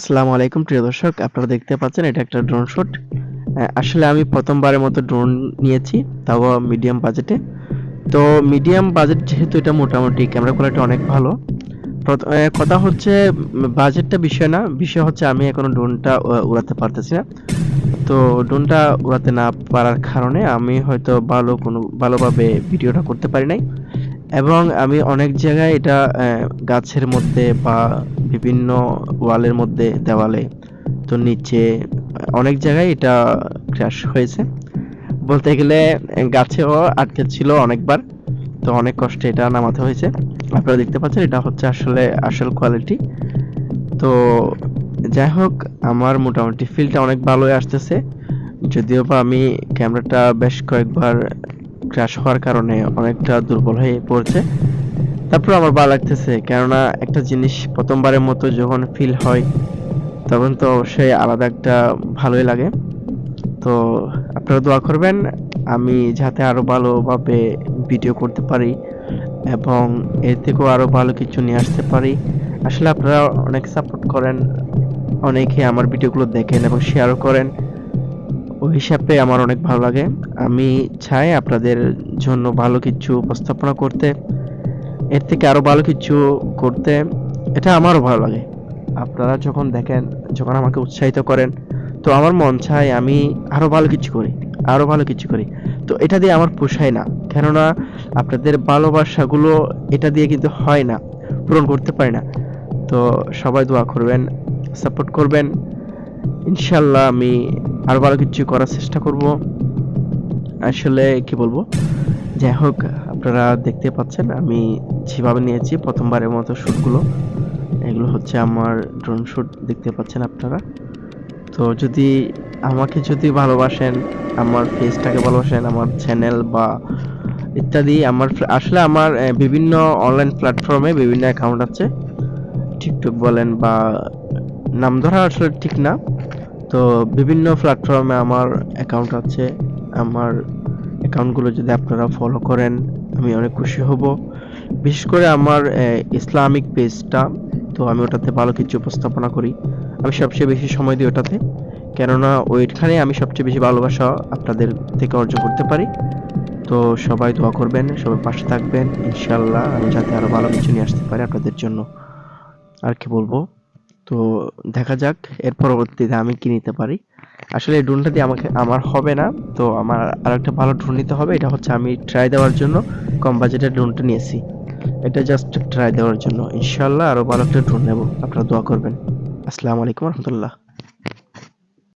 আসসালামু আলাইকুম, প্রিয় দর্শক। আপনারা দেখতে পাচ্ছেন, এটা একটা ড্রোন শুট আসলে আমি প্রথমবারের মতো ড্রোন নিয়েছি, তাও মিডিয়াম বাজেটে তো মিডিয়াম বাজেট যেহেতু এটা মোটামুটি ক্যামেরা কোয়ালিটি অনেক ভালো। কথা হচ্ছে বাজেটটা বিষয় না, বিষয় হচ্ছে আমি এখনও ড্রোনটা উড়াতে পারতেছি না। তো ড্রোনটা উড়াতে না পারার কারণে আমি হয়তো ভালো কোনো, ভালোভাবে ভিডিওটা করতে পারি নাই। এবং আমি অনেক জায়গায় এটা গাছের মধ্যে বা বিভিন্ন ওয়ালের মধ্যে দেওয়ালে তো নিচে অনেক জায়গায় এটা ক্র্যাশ হয়েছে। বলতে গেলে গাছেও আটকে ছিল অনেকবার, তো অনেক কষ্টে এটা নামাতে হয়েছে। আপনারা দেখতে পাচ্ছেন এটা হচ্ছে আসলে আসল কোয়ালিটি তো যাই হোক, আমার মোটামুটি ফিলটা অনেক ভালোই আসতেছে। যদিও বা আমি ক্যামেরাটা বেশ কয়েকবার ক্র্যাশ হওয়ার কারণে অনেকটা দুর্বল হয়ে পড়ছে। তারপর আমার ভালো লাগতেছে, কেননা একটা জিনিস প্রথমবারের মতো যখন ফিল হয়, তখন তো অবশ্যই আলাদা একটা ভালোই লাগে। তো আপনারা দোয়া করবেন, আমি যাতে আরও ভালোভাবে ভিডিও করতে পারি এবং এর থেকেও আরও ভালো কিছু নিয়ে আসতে পারি। আসলে আপনারা অনেক সাপোর্ট করেন, অনেকে আমার ভিডিওগুলো দেখেন এবং শেয়ারও করেন। ওই হিসাবে আমার অনেক ভালো লাগে। আমি চাই আপনাদের জন্য ভালো কিছু উপস্থাপনা করতে। এর থেকে আরও ভালো কিছু করতে, এটা আমারও ভালো লাগে। আপনারা যখন দেখেন, যখন আমাকে উৎসাহিত করেন, তো আমার মন চায় আমি আরও ভালো কিছু করি, আরও ভালো কিছু করি। তো এটা দিয়ে আমার পোষায় না, কেননা আপনাদের ভালোবাসাগুলো এটা দিয়ে কিন্তু হয় না, পূরণ করতে পারি না। তো সবাই দোয়া করবেন, সাপোর্ট করবেন। ইনশাল্লাহ আমি আরও ভালো কিছু করার চেষ্টা করব। আসলে কি বলব? যাই হোক আপনারা দেখতে পাচ্ছেন, আমি যেভাবে নিয়েছি প্রথমবারের মতো শ্যুটগুলো। এগুলো হচ্ছে আমার ড্রোন শ্যুট, দেখতে পাচ্ছেন আপনারা। তো যদি আমাকে যদি ভালোবাসেন, আমার ফেসটাকে ভালোবাসেন, আমার চ্যানেল বা ইত্যাদি, আমার আসলে আমার বিভিন্ন অনলাইন প্ল্যাটফর্মে বিভিন্ন অ্যাকাউন্ট আছে। টিকটক বলেন বা নাম ধরা আসলে ঠিক না। তো বিভিন্ন প্ল্যাটফর্মে আমার অ্যাকাউন্ট আছে, আমার অ্যাকাউন্টগুলো যদি আপনারা ফলো করেন, আমি অনেক খুশি হব। বিশেষ করে আমার ইসলামিক পেজটা, তো আমি ওটাতে ভালো কিছু উপস্থাপনা করি। আমি সবচেয়ে বেশি সময় দিই ওটাতে। কেননা ওইখানে আমি সবচেয়ে বেশি ভালোবাসা আপনাদের থেকে অর্জন করতে পারি। তো সবাই দোয়া করবেন, সবাই পাশে থাকবেন। ইনশাল্লাহ আমি যাতে আরও ভালো কিছু নিয়ে আসতে পারি আপনাদের জন্য। আর কি বলব? তো দেখা যাক, এর পরবর্তীতে আমি কি নিতে পারি। আসলে এই ড্রোনটা দিয়ে আমাকে, আমার হবে না, তো আমার আর একটা ভালো ড্রোন নিতে হবে। এটা হচ্ছে আমি ট্রাই দেওয়ার জন্য কম বাজেটের ড্রোনটা নিয়েছি। এটা জাস্ট ট্রাই দেওয়ার জন্য। ইনশাল্লাহ আরও ভালো একটা ড্রোন নেব। আপনারা দোয়া করবেন। আসসালামু আলাইকুম রহমতুল্লাহ।